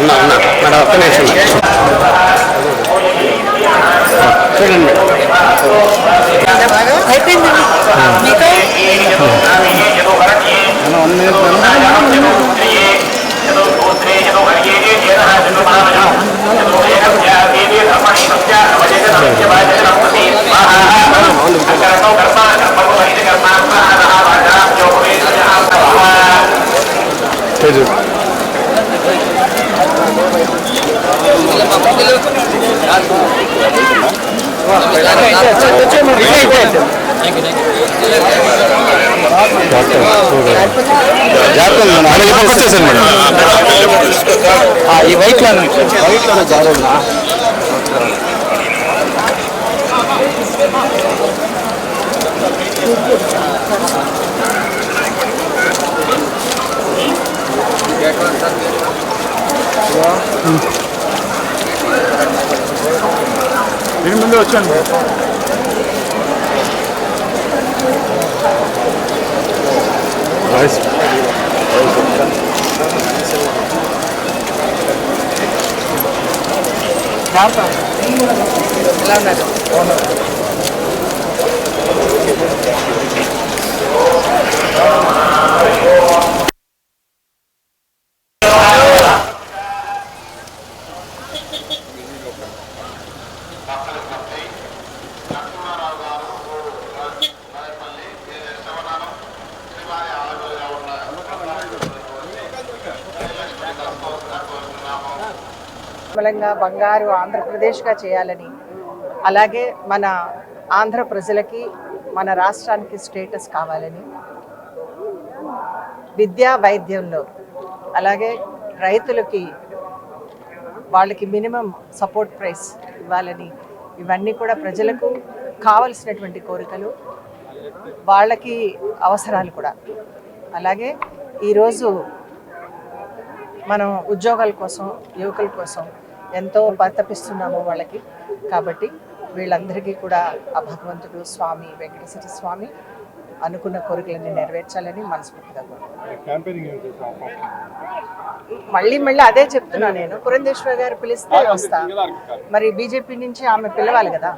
ఉన్నా ఉన్నా. మేడం ఒక్క నిమిషం. చూడండి. మేడం అయిపోయింది మీతో వన్ మినిట్ మేడం చేదు జాగ్రత్త మేడం అలాగే పక్క వచ్చేసాను మేడం ఈ వైట్లో వైట్లో జాగ్రత్త Yeah. Benim bunu ölçen mi? Nice. Nerede? Nerede? Nerede? బలంగా బంగారు ఆంధ్రప్రదేశ్గా చేయాలని అలాగే మన ఆంధ్ర ప్రజలకి మన రాష్ట్రానికి స్టేటస్ కావాలని విద్యా వైద్యంలో అలాగే రైతులకి వాళ్ళకి మినిమం సపోర్ట్ ప్రైస్ ఇవ్వాలని ఇవన్నీ కూడా ప్రజలకు కావలసినటువంటి కోరికలు వాళ్ళకి అవసరాలు కూడా. అలాగే ఈరోజు మనం ఉద్యోగాల కోసం యువకుల కోసం ఎంతో పరితపిస్తున్నాము వాళ్ళకి. కాబట్టి వీళ్ళందరికీ కూడా ఆ భగవంతుడు స్వామి వెంకటేశ్వర స్వామి అనుకున్న కోరికలన్నీ నెరవేర్చాలని మనస్ఫూర్తిగా మళ్ళీ మళ్ళీ అదే చెప్తున్నా నేను. పురంధేశ్వర్ గారు పిలిస్తే వస్తా. మరి బీజేపీ నుంచి ఆమె పిలవాలి కదా.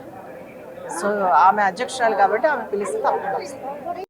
సో ఆమె అధ్యక్షురాలు కాబట్టి ఆమె పిలిస్తే తప్పకుండా వస్తాను